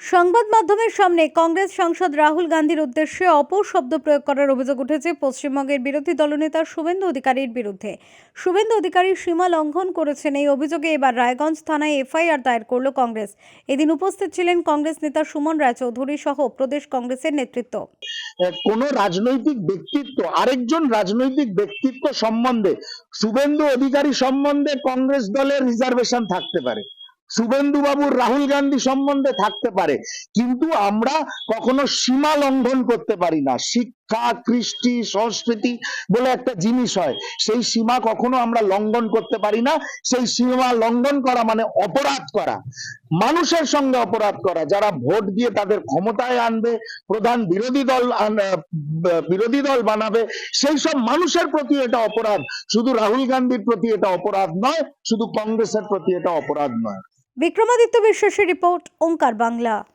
সংবাদ মাধ্যমের সামনে কংগ্রেস সাংসদ রাহুল গান্ধীর উদ্দেশ্যে অপশব্দ প্রয়োগ করার অভিযোগ উঠেছে পশ্চিমবঙ্গের বিরোধী দলনেতা শুভেন্দু অধিকারীর বিরুদ্ধে। শুভেন্দু অধিকারী সীমা লঙ্ঘন করেছেন। এই অভিযোগে এবার রায়গঞ্জ থানায় এফআইআর দায়ের করল কংগ্রেস। এদিন উপস্থিত ছিলেন কংগ্রেস নেতা সুমন রায়চৌধুরী সহ প্রদেশ কংগ্রেসের নেতৃত্ব। কোন রাজনৈতিক ব্যক্তিত্ব, আরেকজন রাজনৈতিক ব্যক্তিত্ব সম্বন্ধে, শুভেন্দু অধিকারী সম্বন্ধে কংগ্রেস দলের রিজার্ভেশন থাকতে পারে। শুভেন্দু বাবুর রাহুল গান্ধী সম্বন্ধে থাকতে পারে। কিন্তু আমরা কখনো সীমা লঙ্ঘন করতে পারি না। শিক্ষা, কৃষ্টি, সংস্কৃতি বলে একটা জিনিস হয়। সেই সীমা কখনো আমরা লঙ্ঘন করতে পারি না। সেই সীমা লঙ্ঘন করা মানে অপরাধ করা। মানুষের সঙ্গে অপরাধ করা। যারা ভোট দিয়ে তাদের ক্ষমতায় আনবে, প্রধান বিরোধী দল বিরোধী দল বানাবে, সেই সব মানুষের প্রতি এটা অপরাধ। শুধু রাহুল গান্ধীর প্রতি এটা অপরাধ নয়, শুধু কংগ্রেসের প্রতি এটা অপরাধ নয়। বিক্রমাদিত্য বিশ্বাসের রিপোর্ট ওঙ্কার বাংলা।